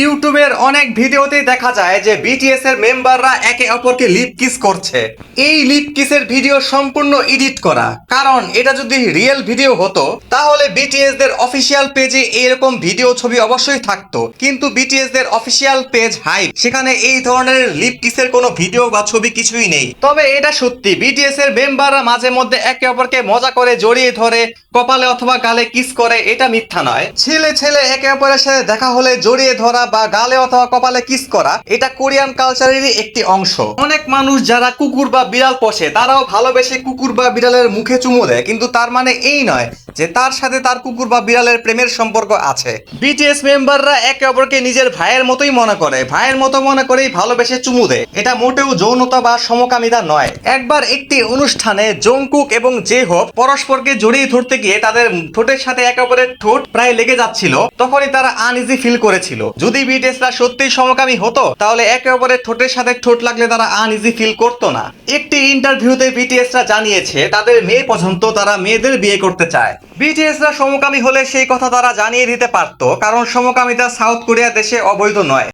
ইউটিউবের অনেক ভিডিওতে দেখা যায় যে বিটিএস এর মেম্বাররা একে অপরকে লিপ কিস করছে। এই লিপ কিসের ভিডিও সম্পূর্ণ এডিট করা। কারণ এটা যদি রিয়েল ভিডিও হতো, তাহলে বিটিএস দের অফিসিয়াল পেজে এরকম ভিডিও ছবি অবশ্যই থাকতো। কিন্তু বিটিএস দের অফিসিয়াল পেজ হাই সেখানে এই ধরনের লিপ কিসের কোনো ভিডিও বা ছবি কিছুই নেই। তবে এটা সত্যি বিটিএস এর মেম্বাররা মাঝে মধ্যে একে অপরকে মজা করে জড়িয়ে ধরে, কপালে অথবা গালে কিস করে, এটা মিথ্যা নয়। ছেলে ছেলে একে অপরের সাথে দেখা হলে জড়িয়ে ধরা বা গালে অথবা কপালে কিস করা, এটা কোরিয়ান কালচারেরই একটি অংশ। অনেক মানুষ যারা কুকুর বা বিড়াল পোষে, তারাও ভালোবেসে কুকুর বা বিড়ালের মুখে চুমু দেয়, কিন্তু তার মানে এই নয় যে তার সাথে তার কুকুর বা বিড়ালের প্রেমের সম্পর্ক আছে। বিটিএস মেম্বাররা একে অপরকে নিজের ভাইয়ের মতোই মনে করে। ভাইয়ের মতো মনে করেই ভালোবেসে চুমু দেয়। এটা মোটেও যৌনতা বা সমকামিতা নয়। একবার একটি অনুষ্ঠানে জংকুক এবং জে হোপ পরস্পরকে জড়িয়ে ধরতে গিয়ে তাদের ঠোঁটের সাথে একে অপরের ঠোঁট প্রায় লেগে যাচ্ছিল, তখনই তারা আনইজি ফিল করেছিল। যদি বিটিএসরা সত্যিই সমকামী হতো, তাহলে একে অপরের ঠোঁটের সাথে ঠোঁট লাগলে তারা আনইজি ফিল করতো না। একটি ইন্টারভিউতে বিটিএসরা জানিয়েছে, তাদের মেয়ে পর্যন্ত তারা মেয়েদের বিয়ে করতে চায়। বিটিএসরা সমকামী হলে সেই কথা তারা জানিয়ে দিতে পারত, কারণ সমকামিতা সাউথ কোরিয়া দেশে অবৈধ নয়।